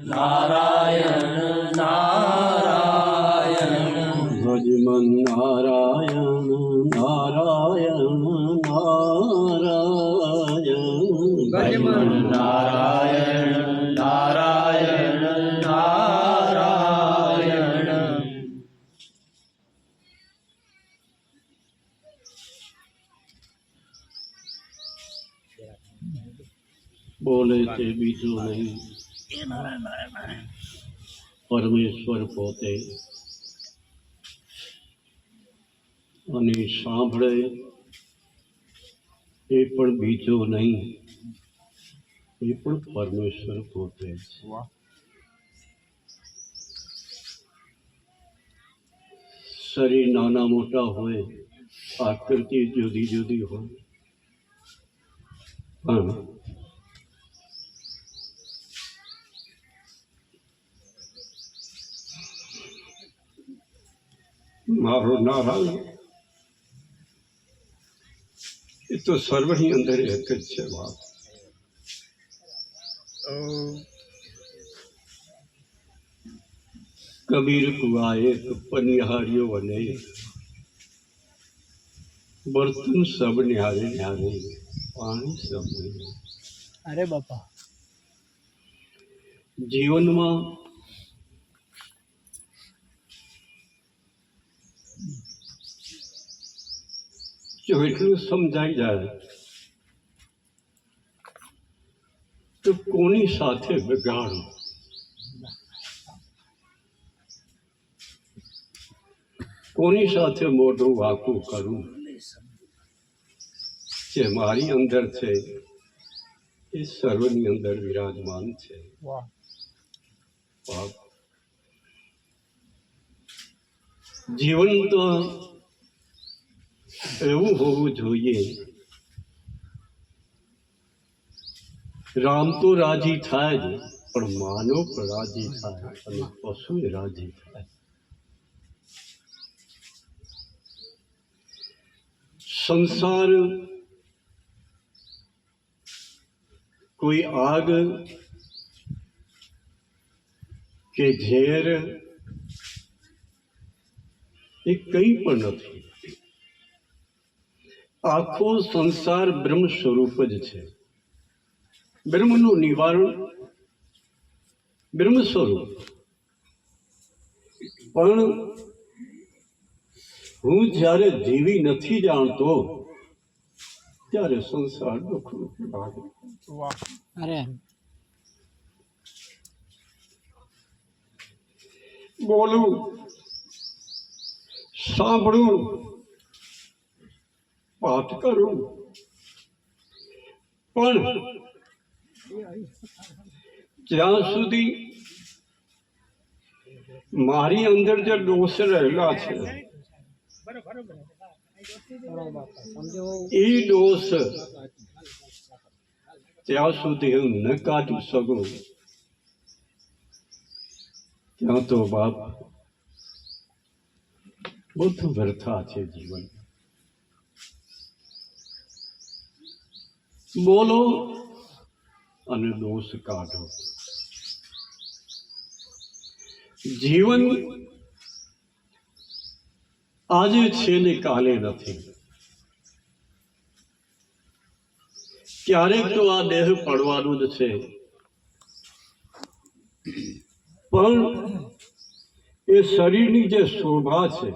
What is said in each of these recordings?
નારાયણ નારાયણ ભજમન નારાયણ નારાયણ નારાયણ ભજમન નારાયણ નારાયણ નારાયણ બોલે છે બીજું નહીં પરમેશ્વર પોતે. અને સાંભળે એ પણ બીજો નહીં એ પણ પરમેશ્વર પોતે શરીર નાના મોટા હોય આકૃતિ જુદી જુદી હોય પણ મારો નારાયણ એ તો સર્વની અંદર એક જ છે વાત. કબીર કુવાએ પનિહાર્યો અને બર્તન સબ નિહારે નિહારે પાણી સબ અરે બાપા. જીવનમાં જો એટલું સમજાઈ જાય તો કોની સાથે બગાડો કોની સાથે મોઢું વાંકું કરું જે મારી અંદર છે એ સર્વની અંદર વિરાજમાન છે જીવન તો એવું હોવું જોઈએ રામ તો રાજી થાય જ પણ માનવ પણ રાજી થાય અને પશુ રાજી થાય સંસાર કોઈ આગ કે ઝેર એ કંઈ પણ નથી આખો સંસાર બ્રહ્મ સ્વરૂપ જ છે. બ્રહ્મનું નિવારણ બ્રહ્મ સ્વરૂપ. પણ હું જ્યારે જીવી નથી જાણતો ત્યારે સંસાર દુઃખરૂપ લાગે અરે. બોલું સાંભળવું પાઠ કરું. પણ જ્યાં સુધી મારી અંદર જે દોષ રહેલા છે એ દોષ ત્યાં સુધી હું ન કાઢી શકું. ત્યાં તો બાપ બધું વ્યર્થા છે જીવન. બોલો અને દોષ કાઢો. જીવન આજે છે ને કાલે નથી. ક્યારેક તો આ દેહ પડવાનું જ છે. પણ એ શરીરની જે શોભા છે,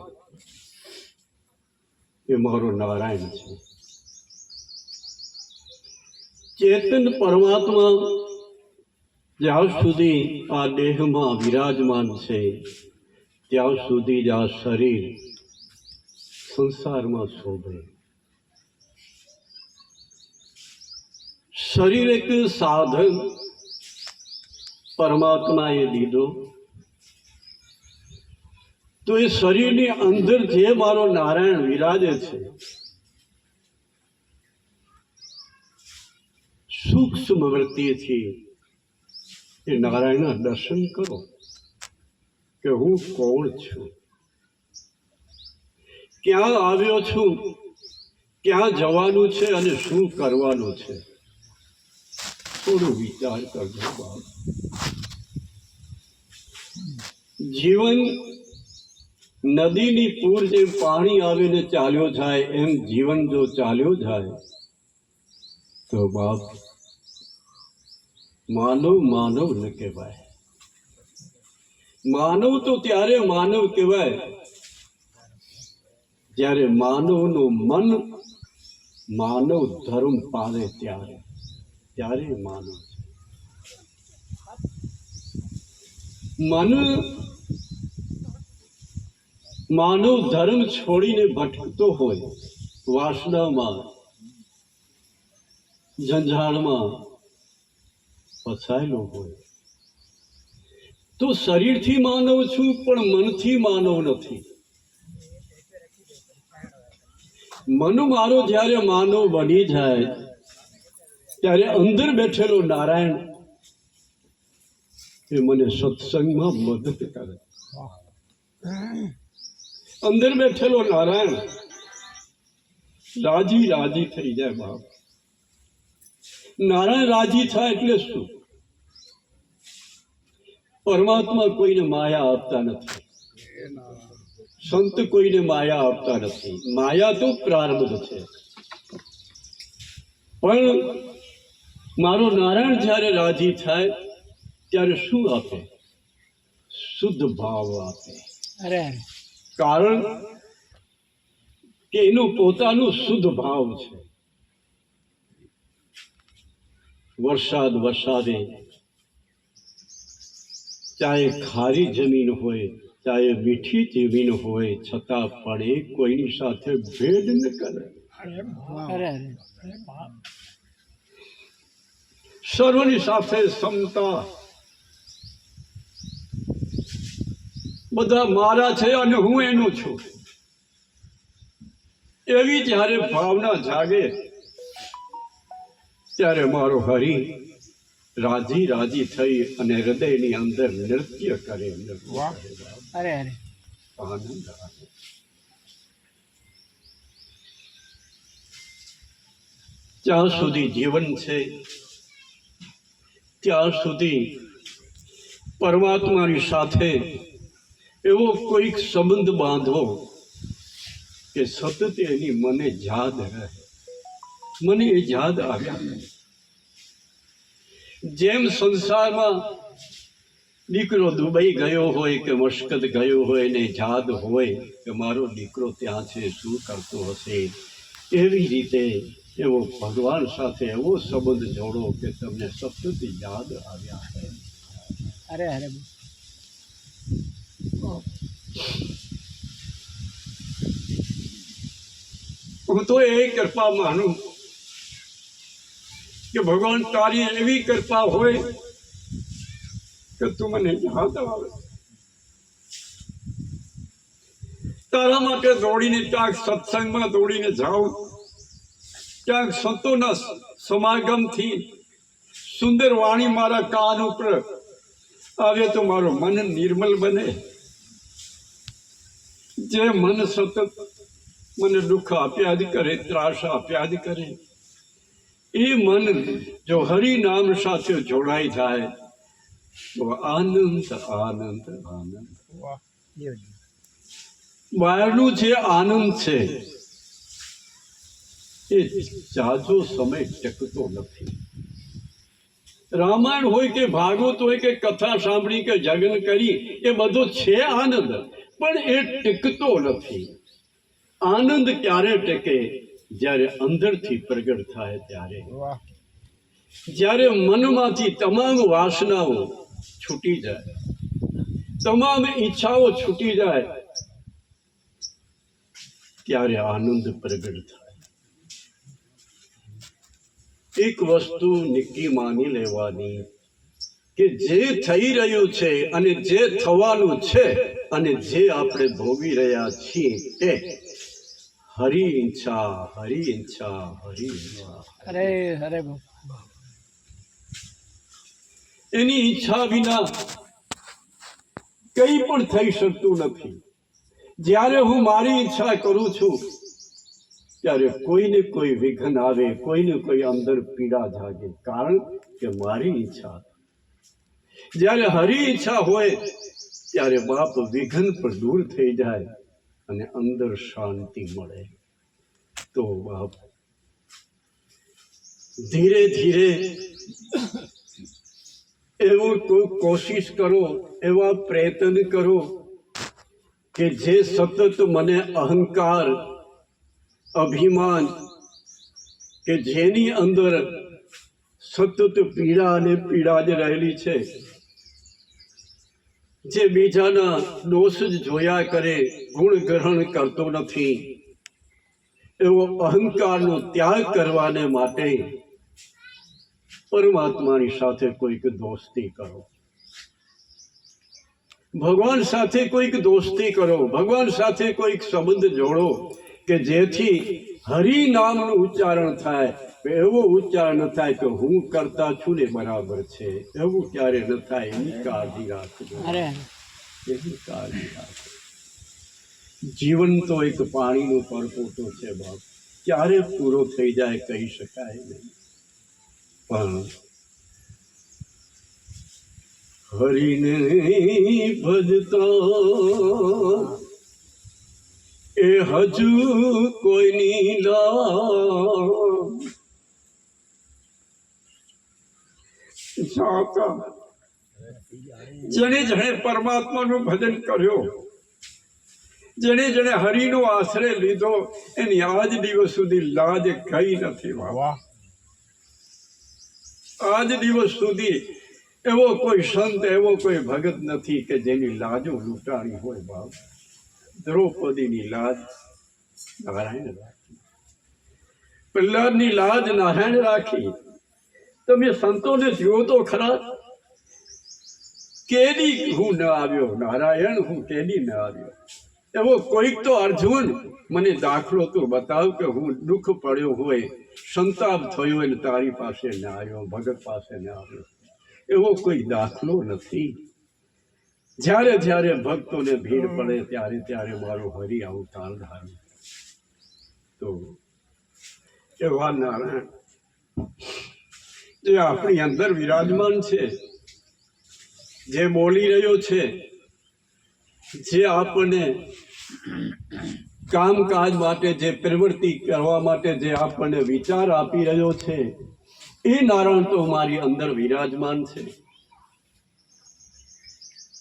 એ મારો નારાયણ છે. ચેતન પરમાત્મા જ્યાં સુધી આ દેહમાં વિરાજમાન છે, ત્યાં સુધી જ આ શરીર સંસારમાં શોભે. શરીર એક સાધન પરમાત્માએ દીધો. તો એ શરીરની અંદર જે મારો નારાયણ વિરાજે છે સૂક્ષ્મ વૃત્તિથી એ નારાયણના દર્શન કરો કે હું કોણ છું? ક્યાં આવ્યો છું? ક્યાં જવાનું છે અને શું કરવાનું છે? થોડું વિચાર કરજો બાપ. જીવન નદીની પૂર જેમ પાણી આવીને ચાલ્યો જાય, એમ જીવન જો ચાલ્યો જાય, તો બાપ માનવ માનવ ન કહેવાય. માનવ તો ત્યારે માનવ કહેવાય જ્યારે માનવનું મન માનવ ધર્મ પામે ત્યારે. ત્યારે માનવ મન માનવ ધર્મ છોડીને ભટકતો હોય વાસનામાં, ઝંઝાળમાં ફસાયેલો હોય. તો શરીરથી માનવ છું, પણ મનથી માનવ નથી. મન મારો જ્યારે માનવ બની જાય, ત્યારે અંદર બેઠેલો નારાયણ એ મને સત્સંગમાં મદદ કરે. અંદર બેઠેલો નારાયણ રાજી રાજી થઈ જાય બાપ. નારાયણ રાજી થાય એટલે શું? પરમાત્મા કોઈને માયા આપતા નથી. સંત કોઈને માયા આપતા નથી. માયા તો પ્રારબ્ધ છે. પણ મારો નારાયણ જ્યારે રાજી થાય ત્યારે શું આપે? શુદ્ધ ભાવ આપે. અરે. કારણ કે એનું પોતાનું શુદ્ધ ભાવ છે. વરસાદ વરસાદે. ચાહે ખારી જમીન હોય ચાહે મીઠી જમીન હોય છતાં પણ એ કોઈની સાથે ભેદ ન કરે. સર્વની સાથે સમતા. બધા મારા છે અને હું એનો છું. એવી જ્યારે ભાવના જાગે ત્યારે મારો હરિ રાજી રાજી થઈ અને હૃદયની અંદર નૃત્ય કરે અરે અરે. આનંદ આવે. જ્યાં સુધી જીવન છે ત્યાં સુધી પરમાત્માની સાથે એવો કોઈક સંબંધ બાંધો કે સતત એની મને યાદ રહે. મને એ યાદ આવ્યા. જેમ સંસારમાં દીકરો દુબઈ ગયો હોય કે મસ્કત ગયો હોય ને યાદ હોય કે મારો દીકરો ત્યાં છે શું કરતો હશે? એવી રીતે એવો ભગવાન સાથે એવો સંબંધ જોડો કે તમને સતત યાદ આવ્યા છે અરે અરે હું તો એ કૃપા માનું કે ભગવાન તારી એવી કૃપા હોય કે તું મને યાદ આવે તારા માટે દોડીને ક્યાંક સત્સંગમાં દોડીને જાઉં, ક્યાંક સંતોના સમાગમથી સુંદર વાણી મારા કાન ઉપર આવે તો મારું મન નિર્મલ બને. જે મન સતત મને દુઃખ આપ્યા જ કરે, ત્રાસ આપ્યા જ કરે એ મન જો હરિ નામ સાથે જોડાઈ જાય તો આનંદ આનંદ આનંદ. બહારનું જે આનંદ છે એ જાજો સમય ટકતો નથી. રામાયણ હોય કે ભાગવત હોય કે કથા સાંભળી કે જગન કરી એ બધો છે આનંદ પણ એ ટકતો નથી. આનંદ ક્યારે ટકે? જ્યારે અંદરથી પ્રગટ થાય ત્યારે. જ્યારે મનમાંથી તમામ વાસનાઓ છૂટી જાય તમામ ઈચ્છાઓ છૂટી જાય ત્યારે આનંદ પ્રગટ થાય. એક વસ્તુ નક્કી માની લેવાની કે જે થઈ રહ્યું છે અને જે થવાનું છે અને જે આપણે ભોગી રહ્યા છીએ તે હરી ઈચ્છા હરી ઈચ્છા હરી ઈચ્છા હરે અરે એની ઈચ્છા વિના કંઈ પણ થઈ શકતું નથી. જ્યારે હું મારી ઈચ્છા કરું છું ત્યારે કોઈને કોઈ વિઘ્ન આવે કોઈને કોઈ અંદર પીડા જાગે. કારણ કે મારી ઈચ્છા. જ્યારે હરી ઈચ્છા હોય ત્યારે બાપ વિઘન પર દૂર થઈ જાય. અને અંદર શાંતિ મળે. તો બાપ, ધીરે ધીરે એવું કોઈ કોશિશ કરો, એવા પ્રયત્ન કરો કે જે સતત મને અહંકાર, અભિમાન કે જેની અંદર સતત પીડા અને પીડા જ રહેલી છે જે બીજાના દોષ જ જોયા કરે, ગુણ ગ્રહણ કરતો નથી. એવો અહંકારનો ત્યાગ કરવાને માટે પરમાત્માની સાથે કોઈક દોસ્તી કરો. ભગવાન સાથે કોઈક દોસ્તી કરો, ભગવાન સાથે કોઈક સંબંધ જોડો કે જેથી હરિ નામનું ઉચ્ચારણ થાય એવો ઉચ્ચારણ ન થાય કે હું કરતા છું ને બરાબર છે. એવું ક્યારે ન થાય એની કાળજી રાખજો. એની કાળજી રાખજો. જીવન તો એક પાણીનો પરપોટો છે બાપ. ક્યારે પૂરો થઈ જાય કહી શકાય નહીં. પણ હરિને ભજતા એ હજુ કોઈની લામ જાતા જેણે જેણે પરમાત્માનું ભજન કર્યો જેણે જેણે હરિનો આશ્રય લીધો એની આજ દિવસ સુધી લાજ કઈ નથી આજ દિવસ સુધી એવો કોઈ સંત એવો કોઈ ભગત નથી કે જેની લાજો લૂંટાણી હોય બાપ. દ્રૌપદીની લાજ નારાયણ રાખી પ્રહલાદની લાજ નારાયણ રાખી તમે સંતોને જુઓ તો ખરા કેદી હું ન આવ્યો નારાયણ હું કેદી ન આવ્યો એવો કોઈક તો અર્જુન મને દાખલો તો બતાવ કે હું દુઃખ પડ્યો હોય સંતાપ થયો હોય તારી પાસે ન આવ્યો ભગત પાસે ન આવ્યો એવો કોઈ દાખલો નથી જ્યારે જ્યારે ભક્તોને ભીડ પડે ત્યારે ત્યારે મારો હરિ અવતાર ધારે. તો એવા નારાયણ. જે આપણી અંદર વિરાજમાન છે. જે બોલી રહ્યો છે. જે આપણને કામકાજ માટે જે પ્રવૃત્તિ કરવા માટે જે આપણને વિચાર આપી રહ્યો છે એ નારાયણ તો મારી અંદર વિરાજમાન છે.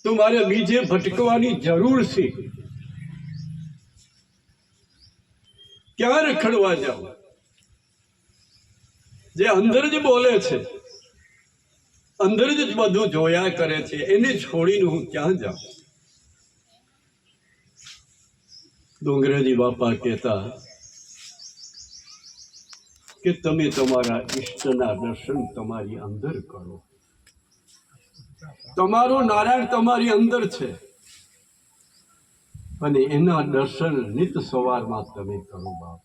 તો મારે બીજે ભટકવાની જરૂર છે ક્યાં રખડવા જાઓ? જે અંદર જ બોલે છે, અંદર જ બધું જોયા કરે છે, એને છોડીને હું ક્યાં જાઉં? ડુંગરાજી બાપા કહેતા કે તમે તમારા ઈષ્ટના દર્શન તમારી અંદર કરો. તમારો નારાયણ તમારી અંદર છે. અને એના દર્શન નિત સવારમાં તમે કરો બાપ,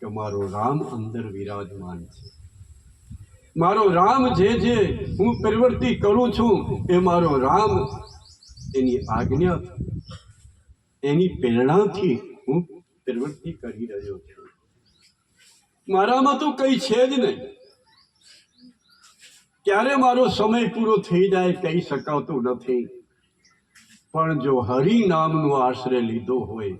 કે મારો રામ અંદર વિરાજમાન છે. મારો રામ જે જે હું પ્રવૃત્તિ કરું છું, એ મારો રામ એની આજ્ઞા એની પ્રેરણાથી હું પ્રવૃત્તિ કરી રહ્યો છું. મારામાં તો કઈ છે જ નહીં. ક્યારે મારો સમય પૂરો થઈ જાય કહી શકાતો નથી. પણ જો હરિ નામનો આશ્રય લીધો હોય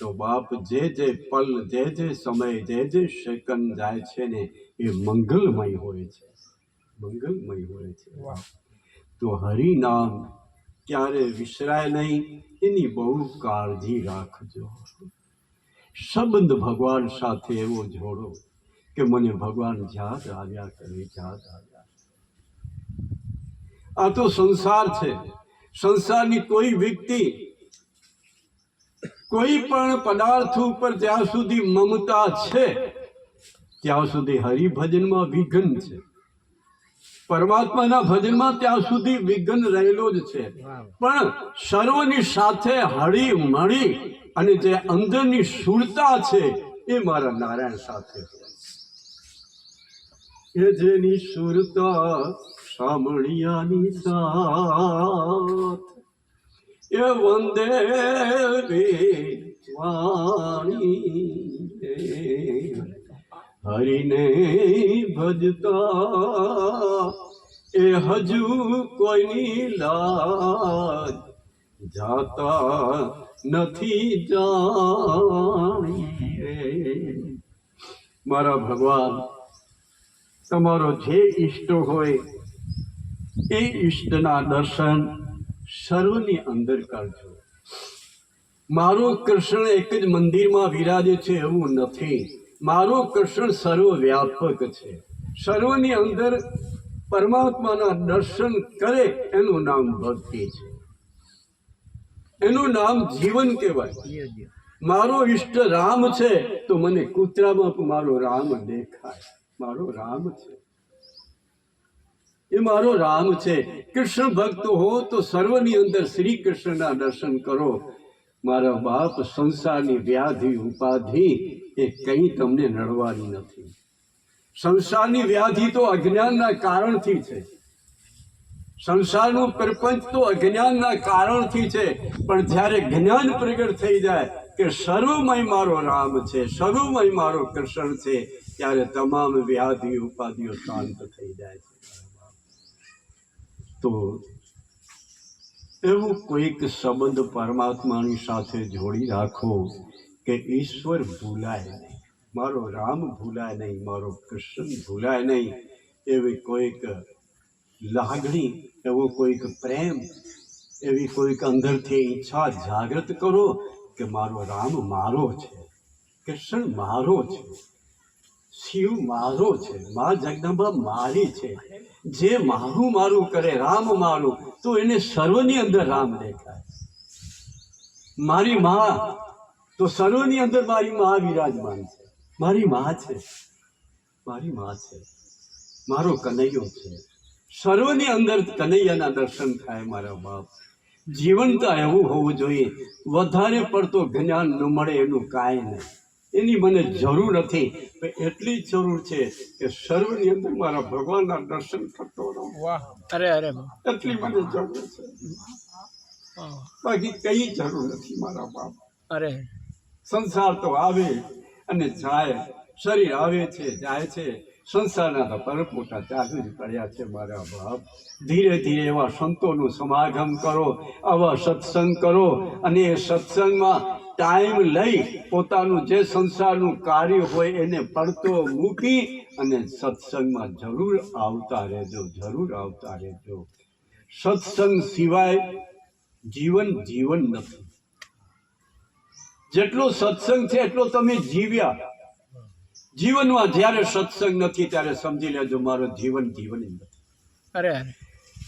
તો બાપ જે જે પલ જે જે સમય જે જે સેકન્ડ જાય છે ને એ મંગલમય હોય છે. મંગલમય હોય છે. તો હરિ નામ ક્યારે વિસરાય નહીં એની બહુ કાળજી રાખજો. સંબંધ ભગવાન સાથે એવો જોડો કે મને ભગવાન યાદ આવ્યા કરે યાદ આવ્યા આ તો સંસાર છે. સંસારની કોઈ વ્યક્તિ કોઈ પણ પદાર્થ ઉપર જ્યાં સુધી મમતા છે, ત્યાં સુધી હરિભજનમાં વિઘન છે. પરમાત્માના ભજનમાં ત્યાં સુધી વિઘન રહેલો જ છે. પણ સર્વની સાથે હળી મળી અને જે અંદરની સુરતા છે એ મારા નારાયણ સાથે એ જેની સુરતા સામણિયાની સાથ. એ વંદે રે વાણી હરિને ભજતા એ હજુ કોઈની લાજ જાતા નથી જાણીએ મારા ભગવાન તમારો જે ઈષ્ટ હોય, એ ઈષ્ટના દર્શન સર્વની અંદર કરજો. મારો કૃષ્ણ એક જ મંદિરમાં વિરાજે છે એવું નથી. મારો કૃષ્ણ સર્વવ્યાપક છે. સર્વની અંદર પરમાત્માના દર્શન કરે એનું નામ ભક્તિ છે. એનું નામ જીવન કહેવાય. મારો ઈષ્ટ રામ છે તો મને કૂતરામાં મારો રામ દેખાય. મારો રામ છે. એ મારો રામ છે. કૃષ્ણ ભક્ત હો તો સર્વની અંદર શ્રી કૃષ્ણના દર્શન કરો. મારા બાપ સંસારની વ્યાધિ ઉપાધિ એ કંઈ તમને નડવાની નથી. સંસારની વ્યાધિ તો અજ્ઞાનના કારણથી છે. સંસારનું પ્રપંચ તો અજ્ઞાનના કારણથી છે. પણ જ્યારે જ્ઞાન પ્રગટ થઈ જાય કે સર્વમય મારો રામ છે, સર્વમય મારો કૃષ્ણ છે, ત્યારે તમામ વ્યાધિ ઉપાધિઓ શાંત થઈ જાય છે. તો એવું કોઈક સંબંધ પરમાત્માની સાથે જોડી રાખો કે ઈશ્વર ભૂલાય નહીં, મારો રામ ભૂલાય નહીં, મારો કૃષ્ણ ભૂલાય નહીં, એવી કોઈક લાગણી, એવો કોઈક પ્રેમ, એવી કોઈક અંદરથી ઈચ્છા જાગૃત કરો કે મારો રામ મારો છે કૃષ્ણ મારો છે, શિવ મારો છે, મા જગદંબા મારી છે, જે મારું મારું કરે, રામ મારું, તો એને સર્વની અંદર રામ દેખાય. મારી મા, તો સર્વની અંદર મારી મા વિરાજમાન છે. મારી મા છે, મારી મા છે, મારો કનૈયો છે. સર્વની અંદર કનૈયાના દર્શન થાય મારા બાપ. જીવન તો એવું હોવું જોઈએ. વધારે પડતો જ્ઞાન ન મળે એનું કાંઈ નહીં. એની મને જરૂર નથી. એટલી જ જરૂર છે કે સર્વની અંદર મારા ભગવાનના દર્શન કરતો રહું. વાહ. અરે અરે એટલી મને જરૂર છે. બાકી કઈ જરૂર નથી મારા બાપ. અરે. સંસાર તો આવે અને જાય. શરીર આવે છે જાય છે. સંસારના તો પરપોટા ચાલુ જ પડ્યા છે મારા બાપ. ધીરે ધીરે એવા સંતોનું સમાગમ કરો, આવા સત્સંગ કરો અને એ સત્સંગમાં ટાઈમ લઈ પોતાનું જે સંસારનું કાર્ય હોય એને પડતો મૂકી અને સત્સંગમાં જરૂર આવતા રહેજો, જરૂર આવતા રહેજો. સત્સંગ સિવાય જીવન જીવન નથી. જેટલો સત્સંગ છે એટલો તમે જીવ્યા. જીવનમાં જ્યારે સત્સંગ નથી ત્યારે સમજી લેજો મારો જીવન જીવન જ નથી. અરે. અરે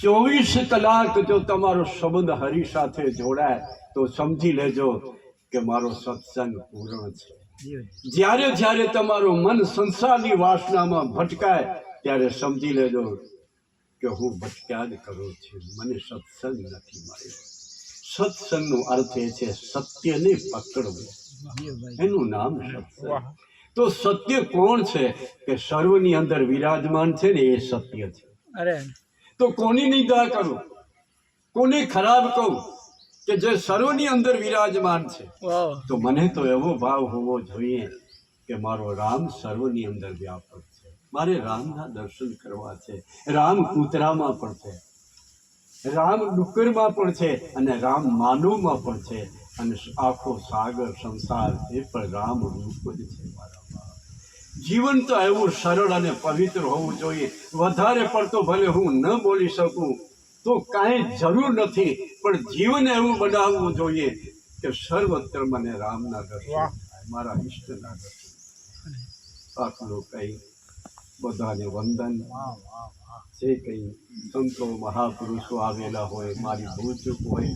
ચોવીસ કલાક જો તમારો સંબંધ હરિ સાથે જોડાય તો સમજી લેજો કે મારો સત્સંગ પૂર્ણ છે. જ્યારે જ્યારે તમારું મન સંસારની વાસનામાં ભટકાય ત્યારે સમજી લેજો કે હું ભટક્યા જ કરું છું. મને સત્સંગ નથી મળ્યો. સત્સંગનો અર્થ એ છે સત્યને પકડવું. એનું નામ સત્સંગ. તો સત્ય કોણ છે? કે સર્વની અંદર વિરાજમાન છે ને એ સત્ય છે. અરે. તો કોની નિંદા કરું? કોને ખરાબ કહું? કે જે સર્વની અંદર વિરાજમાન છે. તો મને તો એવો ભાવ હોવો જોઈએ કે મારો રામ સર્વની અંદર વ્યાપક છે. મારે રામના દર્શન કરવા છે. રામ કૂતરામાં પણ છે. રામ ડુક્કરમાં પણ છે અને રામ માનવમાં પણ છે. અને આખો સાગર સંસાર એ પણ રામ રૂપ જ છે મારા. જીવન તો એવું સરળ અને પવિત્ર હોવું જોઈએ. વધારે પડતો ભલે હું ન બોલી શકું તો કાંઈ જરૂર નથી પણ જીવન એવું બનાવવું જોઈએ કે સર્વત્ર મને રામના દર્શન મારા ઈષ્ટના દર્શન. આટલું કહી બધાને વંદન. જે કંઈ સંતો મહાપુરુષો આવેલા હોય મારી ભૂલ ચૂક હોય